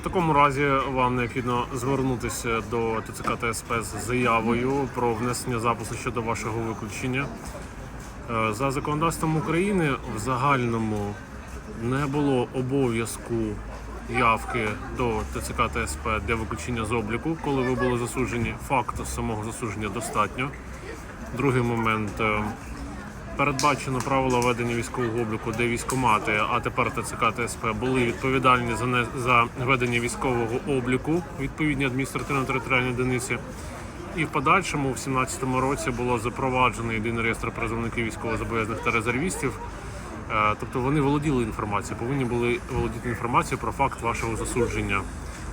В такому разі вам необхідно звернутися до ТЦК та СП з заявою про внесення запису щодо вашого виключення. Е, За законодавством України в загальному не було обов'язку явки до ТЦК та СП для виключення з обліку, коли ви були засуджені. Факту самого засудження достатньо. Другий момент. Передбачено правила ведення військового обліку, де військомати, а тепер ТЦК та були відповідальні за не за ведення військового обліку відповідні адміністративно-територіальні одиниці. І в подальшому, в 2017 році, було запроваджено єдиний реєстр призовників військовозобов'язаних та резервістів. Е, Тобто вони володіли інформацією, повинні були володіти інформацією про факт вашого засудження.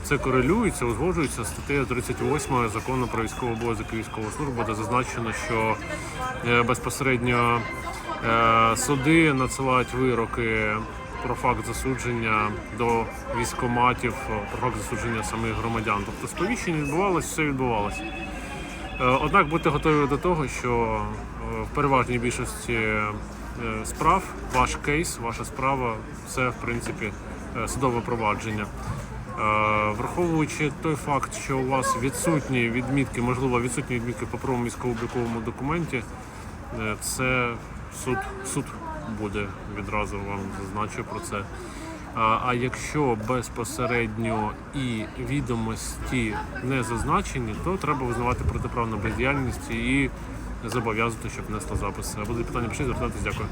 Це корелюється, узгоджується статтею 38 закону про військовий обов'язок і військову службу, де зазначено, що е, безпосередньо е, суди надсилають вироки про факт засудження до військоматів, про факт засудження самих громадян. Тобто сповіщення відбувалось, все відбувалося. Е, Однак будьте готові до того, що в переважній більшості справ ваш кейс, ваша справа це в принципі судове провадження. Е, Враховуючи той факт, що у вас відсутні відмітки, можливо, відсутні відмітки по правому військово-обліковому документі, е, це суд, суд буде відразу вам зазначу про це. А, якщо безпосередньо і відомості не зазначені, то треба визнавати протиправну бездіяльність і зобов'язати, щоб внесли запис. Буде питання пишіть, звертайтесь, дякую.